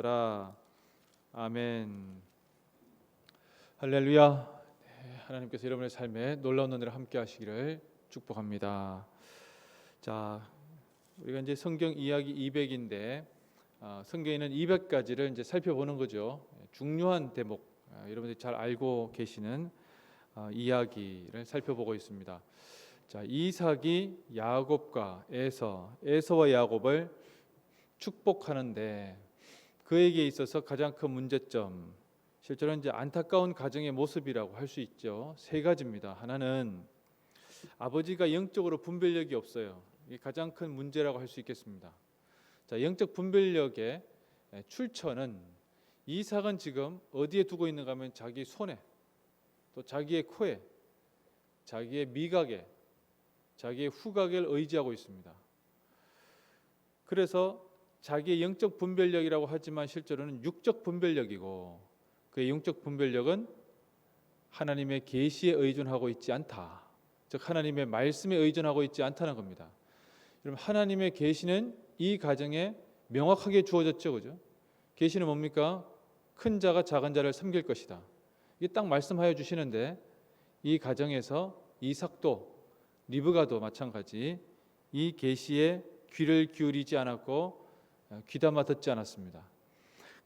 아들아. 아멘. 할렐루야. 네, 하나님께서 여러분의 삶에 놀라운 은혜를 함께 하시기를 축복합니다. 자, 우리가 이제 성경 이야기 200인데 아, 성경에는 200가지를 이제 살펴보는 거죠. 중요한 대목, 아, 여러분들이 잘 알고 계시는 아, 이야기를 살펴보고 있습니다. 자, 이삭이 야곱과 에서, 에서와 야곱을 축복하는데 그에게 있어서 가장 큰 문제점, 실제로 이제 안타까운 가정의 모습이라고 할 수 있죠. 세 가지입니다. 하나는 아버지가 영적으로 분별력이 없어요. 이게 가장 큰 문제라고 할 수 있겠습니다. 자, 영적 분별력의 출처는 이삭은 지금 어디에 두고 있는가 하면 자기 손에 또 자기의 코에 자기의 미각에 자기의 후각을 의지하고 있습니다. 그래서 자기의 영적 분별력이라고 하지만 실제로는 육적 분별력이고 그의 영적 분별력은 하나님의 계시에 의존하고 있지 않다. 즉 하나님의 말씀에 의존하고 있지 않다는 겁니다. 여러분 하나님의 계시는 이 가정에 명확하게 주어졌죠, 그죠? 계시는 뭡니까? 큰 자가 작은 자를 섬길 것이다. 이게 딱 말씀하여 주시는데 이 가정에서 이삭도 리브가도 마찬가지 이 계시에 귀를 기울이지 않았고 어, 귀담아 듣지 않았습니다.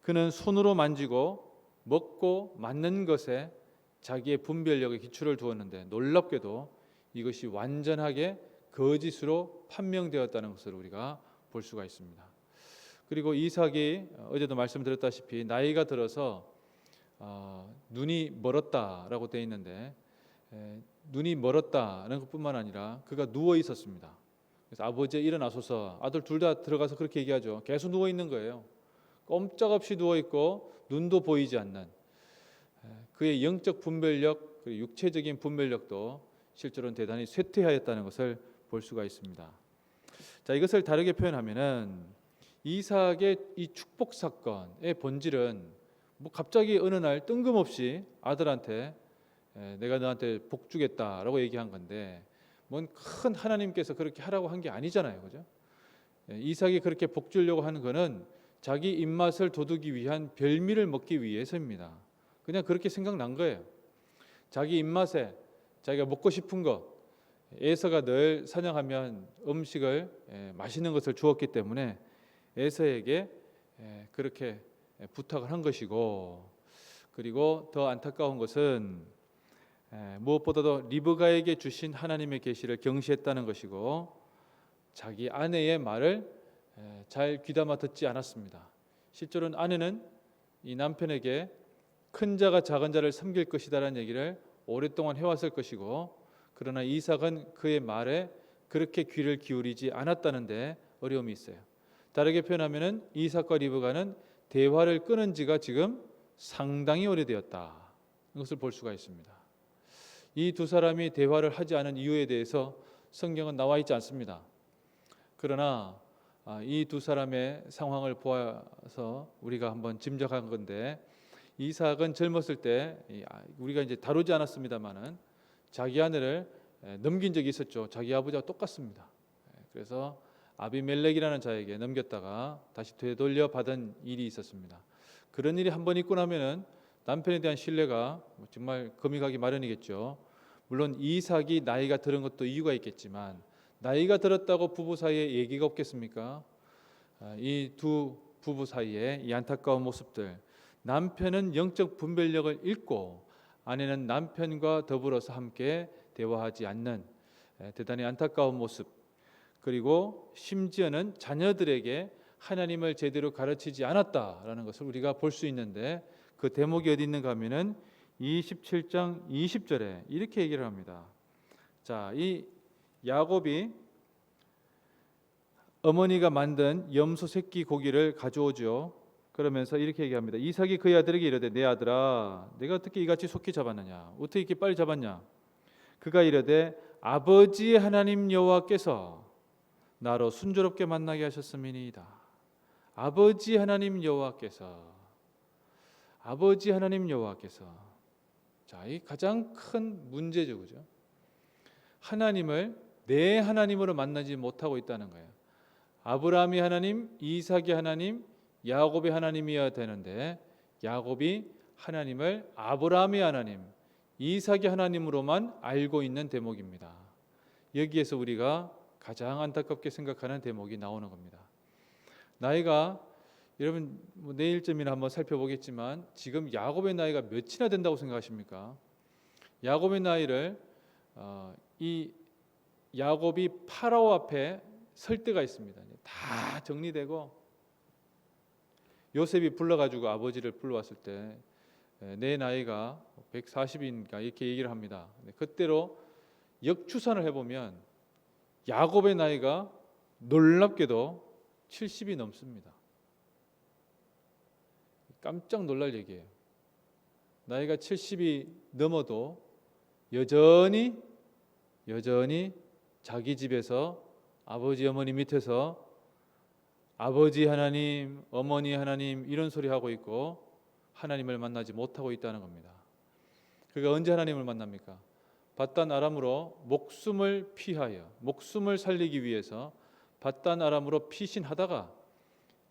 그는 손으로 만지고 먹고 맞는 것에 자기의 분별력의 기초를 두었는데 놀랍게도 이것이 완전하게 거짓으로 판명되었다는 것을 우리가 볼 수가 있습니다. 그리고 이삭이 어제도 말씀드렸다시피 나이가 들어서 어, 눈이 멀었다라고 되어 있는데 에, 눈이 멀었다는 것뿐만 아니라 그가 누워 있었습니다. 그래서 아버지 일어나소서 아들 둘 다 들어가서 그렇게 얘기하죠. 계속 누워 있는 거예요. 꼼짝없이 누워 있고 눈도 보이지 않는 에, 그의 영적 분별력 그리고 육체적인 분별력도 실제로는 대단히 쇠퇴하였다는 것을 볼 수가 있습니다. 자 이것을 다르게 표현하면은 이삭의 이 축복 사건의 본질은 뭐 갑자기 어느 날 뜬금없이 아들한테 에, 내가 너한테 복 주겠다라고 얘기한 건데 뭔 큰 하나님께서 그렇게 하라고 한 게 아니잖아요, 그죠? 에, 이삭이 그렇게 복 주려고 하는 거는 자기 입맛을 돋우기 위한 별미를 먹기 위해서입니다. 그냥 그렇게 생각난 거예요. 자기 입맛에 자기가 먹고 싶은 것 에서가 늘 사냥하면 음식을 에, 맛있는 것을 주었기 때문에 에서에게 에, 그렇게 에, 부탁을 한 것이고 그리고 더 안타까운 것은 에, 무엇보다도 리브가에게 주신 하나님의 계시를 경시했다는 것이고 자기 아내의 말을 에, 잘 귀담아 듣지 않았습니다. 실제로는 아내는 이 남편에게 큰 자가 작은 자를 섬길 것이다라는 얘기를 오랫동안 해왔을 것이고 그러나 이삭은 그의 말에 그렇게 귀를 기울이지 않았다는데 어려움이 있어요. 다르게 표현하면은 이삭과 리브가는 대화를 끊은 지가 지금 상당히 오래되었다. 이것을 볼 수가 있습니다. 이 두 사람이 대화를 하지 않은 이유에 대해서 성경은 나와 있지 않습니다. 그러나 아, 이두 사람의 상황을 보아서 우리가 한번 짐작한 건데 이삭은 젊었을 때 아, 우리가 이제 다루지 않았습니다만은 자기 아내를 넘긴 적이 있었죠. 자기 아버지와 똑같습니다. 그래서 아비멜렉이라는 자에게 넘겼다가 다시 되돌려 받은 일이 있었습니다. 그런 일이 한 번 있고 나면은 남편에 대한 신뢰가 뭐 정말 금이 가기 마련이겠죠. 물론 이삭이 나이가 들은 것도 이유가 있겠지만 나이가 들었다고 부부 사이에 얘기가 없겠습니까? 아, 이두 부부 사이에 이 안타까운 모습들 남편은 영적 분별력을 잃고 아내는 남편과 더불어서 함께 대화하지 않는 대단히 안타까운 모습 그리고 심지어는 자녀들에게 하나님을 제대로 가르치지 않았다라는 것을 우리가 볼 수 있는데 그 대목이 어디 있는가 하면은 27장 20절에 이렇게 얘기를 합니다. 자, 이 야곱이 어머니가 만든 염소 새끼 고기를 가져오죠. 그러면서 이렇게 얘기합니다. 이삭이 그의 아들에게 이르되 내 아들아 내가 어떻게 이같이 속히 잡았느냐 어떻게 이렇게 빨리 잡았냐 그가 이르되 아버지의 하나님 여호와께서 나로 순조롭게 만나게 하셨음이니이다. 아버지 하나님 여호와께서 아버지 하나님 여호와께서 자, 이 가장 큰 문제죠. 그죠? 하나님을 내 하나님으로 만나지 못하고 있다는 거예요. 아브라함이 하나님, 이삭이 하나님, 야곱의 하나님이어야 되는데 야곱이 하나님을 아브라함의 하나님, 이삭의 하나님으로만 알고 있는 대목입니다. 여기에서 우리가 가장 안타깝게 생각하는 대목이 나오는 겁니다. 나이가 여러분 뭐 내일쯤이나 한번 살펴보겠지만 지금 야곱의 나이가 몇이나 된다고 생각하십니까? 야곱의 나이를 어, 이 야곱이 파라오 앞에 설 때가 있습니다. 다 정리되고 요셉이 불러가지고 아버지를 불러왔을 때 내 나이가 140인가 이렇게 얘기를 합니다. 그때로 역추산을 해보면 야곱의 나이가 놀랍게도 70이 넘습니다. 깜짝 놀랄 얘기예요. 나이가 70이 넘어도 여전히 여전히 자기 집에서 아버지 어머니 밑에서 아버지 하나님, 어머니 하나님 이런 소리 하고 있고 하나님을 만나지 못하고 있다는 겁니다. 그가 언제 하나님을 만납니까? 바단 아람으로 목숨을 피하여 목숨을 살리기 위해서 바단 아람으로 피신하다가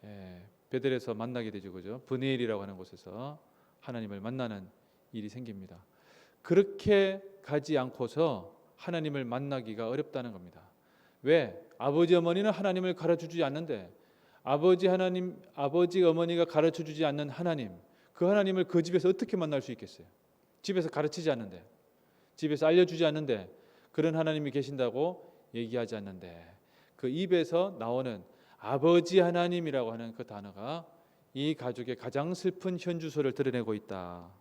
예, 베델에서 만나게 되죠, 그죠? 브네일이라고 하는 곳에서 하나님을 만나는 일이 생깁니다. 그렇게 가지 않고서 하나님을 만나기가 어렵다는 겁니다. 왜? 아버지 어머니는 하나님을 가르쳐 주지 않는데 아버지 하나님 아버지 어머니가 가르쳐 주지 않는 하나님 그 하나님을 그 집에서 어떻게 만날 수 있겠어요? 집에서 가르치지 않는데 집에서 알려 주지 않는데 그런 하나님이 계신다고 얘기하지 않는데 그 입에서 나오는 아버지 하나님이라고 하는 그 단어가 이 가족의 가장 슬픈 현주소를 드러내고 있다.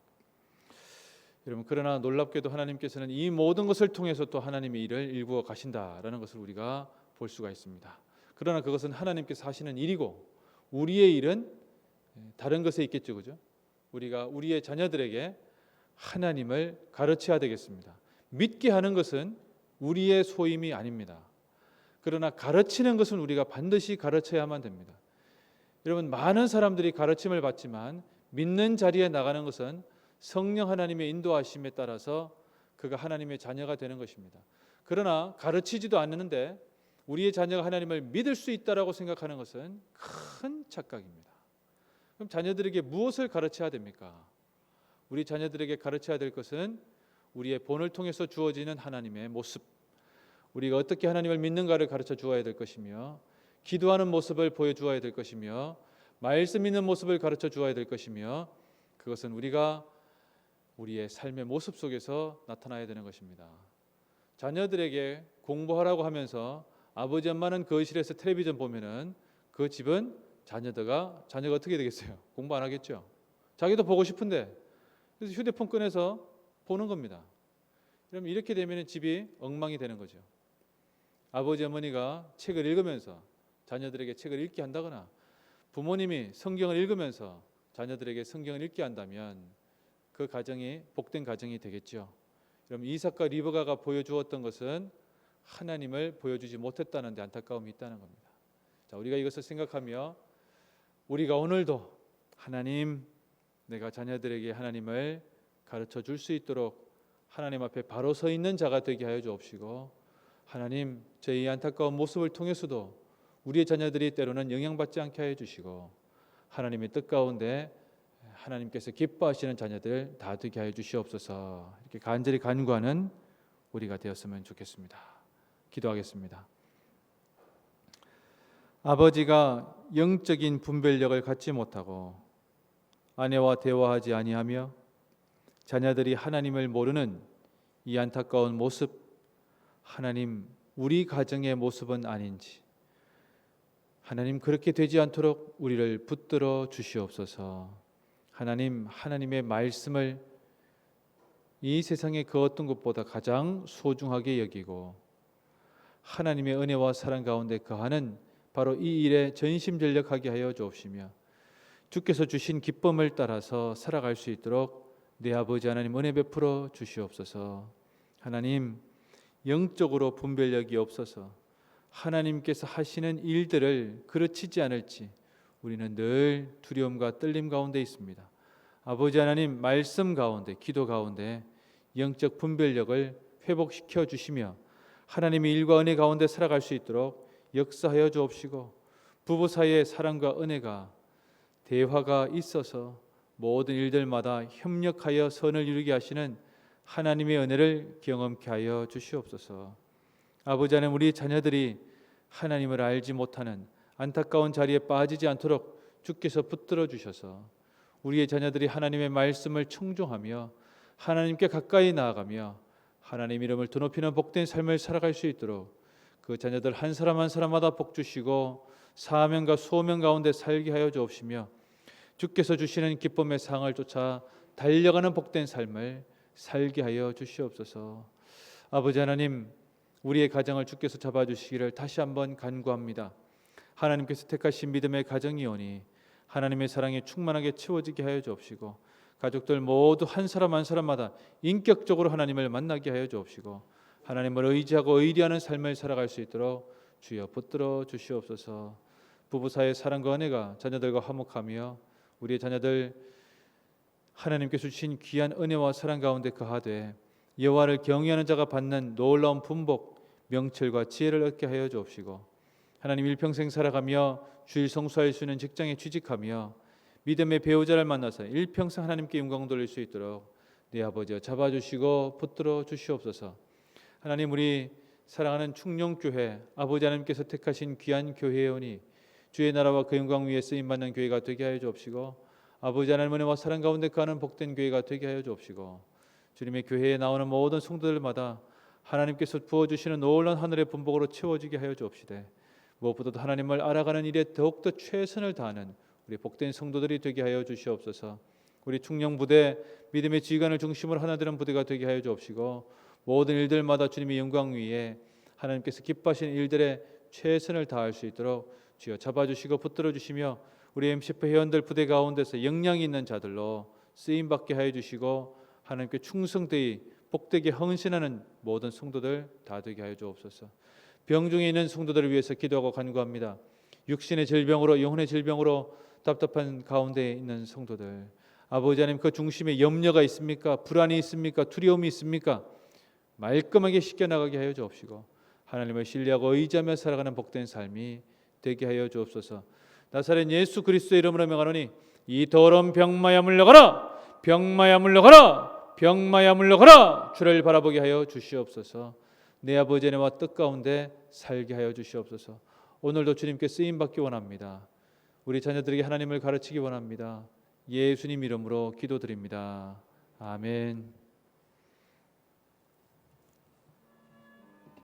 여러분 그러나 놀랍게도 하나님께서는 이 모든 것을 통해서 또 하나님의 일을 일구어 가신다라는 것을 우리가 볼 수가 있습니다. 그러나 그것은 하나님께서 하시는 일이고 우리의 일은 다른 것에 있겠죠, 그죠? 우리가 우리의 자녀들에게 하나님을 가르쳐야 되겠습니다. 믿게 하는 것은 우리의 소임이 아닙니다. 그러나 가르치는 것은 우리가 반드시 가르쳐야만 됩니다. 여러분 많은 사람들이 가르침을 받지만 믿는 자리에 나가는 것은 성령 하나님의 인도하심에 따라서 그가 하나님의 자녀가 되는 것입니다. 그러나 가르치지도 않는데 우리의 자녀가 하나님을 믿을 수 있다라고 생각하는 것은 큰 착각입니다. 그럼 자녀들에게 무엇을 가르쳐야 됩니까? 우리 자녀들에게 가르쳐야 될 것은 우리의 본을 통해서 주어지는 하나님의 모습, 우리가 어떻게 하나님을 믿는가를 가르쳐 주어야 될 것이며, 기도하는 모습을 보여 주어야 될 것이며, 말씀 있는 모습을 가르쳐 주어야 될 것이며, 그것은 우리가 우리의 삶의 모습 속에서 나타나야 되는 것입니다. 자녀들에게 공부하라고 하면서 아버지 엄마는 거실에서 텔레비전 보면은 그 집은 자녀들가 자녀가 어떻게 되겠어요? 공부 안 하겠죠. 자기도 보고 싶은데 그래서 휴대폰 꺼내서 보는 겁니다. 그럼 이렇게 되면 집이 엉망이 되는 거죠. 아버지 어머니가 책을 읽으면서 자녀들에게 책을 읽게 한다거나 부모님이 성경을 읽으면서 자녀들에게 성경을 읽게 한다면 그 가정이 복된 가정이 되겠죠. 그럼 이삭과 리브가가 보여주었던 것은 하나님을 보여주지 못했다는 데 안타까움이 있다는 겁니다. 자, 우리가 이것을 생각하며 우리가 오늘도 하나님 내가 자녀들에게 하나님을 가르쳐 줄 수 있도록 하나님 앞에 바로 서 있는 자가 되게 하여 주옵시고 하나님 저희 안타까운 모습을 통해서도 우리의 자녀들이 때로는 영향받지 않게 하여 주시고 하나님의 뜻 가운데 하나님께서 기뻐하시는 자녀들 다 되게 하여 주시옵소서 이렇게 간절히 간구하는 우리가 되었으면 좋겠습니다. 기도하겠습니다. 아버지가 영적인 분별력을 갖지 못하고 아내와 대화하지 아니하며 자녀들이 하나님을 모르는 이 안타까운 모습 하나님 우리 가정의 모습은 아닌지 하나님 그렇게 되지 않도록 우리를 붙들어 주시옵소서. 하나님 하나님의 말씀을 이 세상의 그 어떤 것보다 가장 소중하게 여기고 하나님의 은혜와 사랑 가운데 거하는 바로 이 일에 전심전력하게 하여 주옵시며 주께서 주신 기쁨을 따라서 살아갈 수 있도록 내 아버지 하나님 은혜 베풀어 주시옵소서. 하나님 영적으로 분별력이 없어서 하나님께서 하시는 일들을 그르치지 않을지 우리는 늘 두려움과 떨림 가운데 있습니다. 아버지 하나님 말씀 가운데 기도 가운데 영적 분별력을 회복시켜 주시며 하나님의 일과 은혜 가운데 살아갈 수 있도록 역사하여 주옵시고 부부 사이의 사랑과 은혜가 대화가 있어서 모든 일들마다 협력하여 선을 이루게 하시는 하나님의 은혜를 경험케 하여 주시옵소서. 아버지 하나님 우리 자녀들이 하나님을 알지 못하는 안타까운 자리에 빠지지 않도록 주께서 붙들어 주셔서 우리의 자녀들이 하나님의 말씀을 청종하며 하나님께 가까이 나아가며 하나님 이름을 드높이는 복된 삶을 살아갈 수 있도록 그 자녀들 한 사람 한 사람마다 복 주시고 사명과 소명 가운데 살게 하여 주옵시며 주께서 주시는 기쁨의 상을 쫓아 달려가는 복된 삶을 살게 하여 주시옵소서. 아버지 하나님, 우리의 가정을 주께서 잡아 주시기를 다시 한번 간구합니다. 하나님께서 택하신 믿음의 가정이오니 하나님의 사랑이 충만하게 채워지게 하여 주옵시고 가족들 모두 한 사람 한 사람마다 인격적으로 하나님을 만나게 하여 주옵시고 하나님을 의지하고 의리하는 삶을 살아갈 수 있도록 주여 붙들어 주시옵소서. 부부 사이의 사랑과 은혜가 자녀들과 화목하며 우리의 자녀들 하나님께서 주신 귀한 은혜와 사랑 가운데 거하되 여호와를 경외하는 자가 받는 놀라운 분복 명철과 지혜를 얻게 하여 주옵시고 하나님 일평생 살아가며 주일 성수할 수 있는 직장에 취직하며 믿음의 배우자를 만나서 일평생 하나님께 영광 돌릴 수 있도록 내 아버지여 잡아주시고 붙들어 주시옵소서. 하나님 우리 사랑하는 충령교회 아버지 하나님께서 택하신 귀한 교회여니 주의 나라와 그 영광 위에 쓰임 받는 교회가 되게 하여 주옵시고 아버지 하나님 은혜와 사랑 가운데 가는 복된 교회가 되게 하여 주옵시고 주님의 교회에 나오는 모든 성도들마다 하나님께서 부어 주시는 놀라운 하늘의 분복으로 채워지게 하여 주옵시되 무엇보다도 하나님을 알아가는 일에 더욱더 최선을 다하는 우리 복된 성도들이 되게 하여 주시옵소서. 우리 충령 부대 믿음의 지휘관을 중심으로 하나 되는 부대가 되게 하여 주옵시고 모든 일들마다 주님의 영광 위에 하나님께서 기뻐하시는 일들에 최선을 다할 수 있도록 주여 잡아주시고 붙들어 주시며 우리 MCF 회원들 부대 가운데서 역량이 있는 자들로 쓰임 받게 하여 주시고 하나님께 충성되이 복되게 헌신하는 모든 성도들 다 되게 하여 주옵소서. 병중에 있는 성도들을 위해서 기도하고 간구합니다. 육신의 질병으로 영혼의 질병으로 답답한 가운데 있는 성도들 아버지 하나님 그 중심에 염려가 있습니까? 불안이 있습니까? 두려움이 있습니까? 말끔하게 씻겨 나가게 하여 주옵시고 하나님을 신뢰하고 의지하며 살아가는 복된 삶이 되게 하여 주옵소서. 나사렛 예수 그리스도의 이름으로 명하노니 이 더러운 병마야 물러가라 병마야 물러가라 병마야 물러가라 주를 바라보게 하여 주시옵소서. 내 아버지 은혜와 뜻 가운데 살게 하여 주시옵소서. 오늘도 주님께 쓰임 받기 원합니다. 우리 자녀들에게 하나님을 가르치기 원합니다. 예수님 이름으로 기도드립니다. 아멘.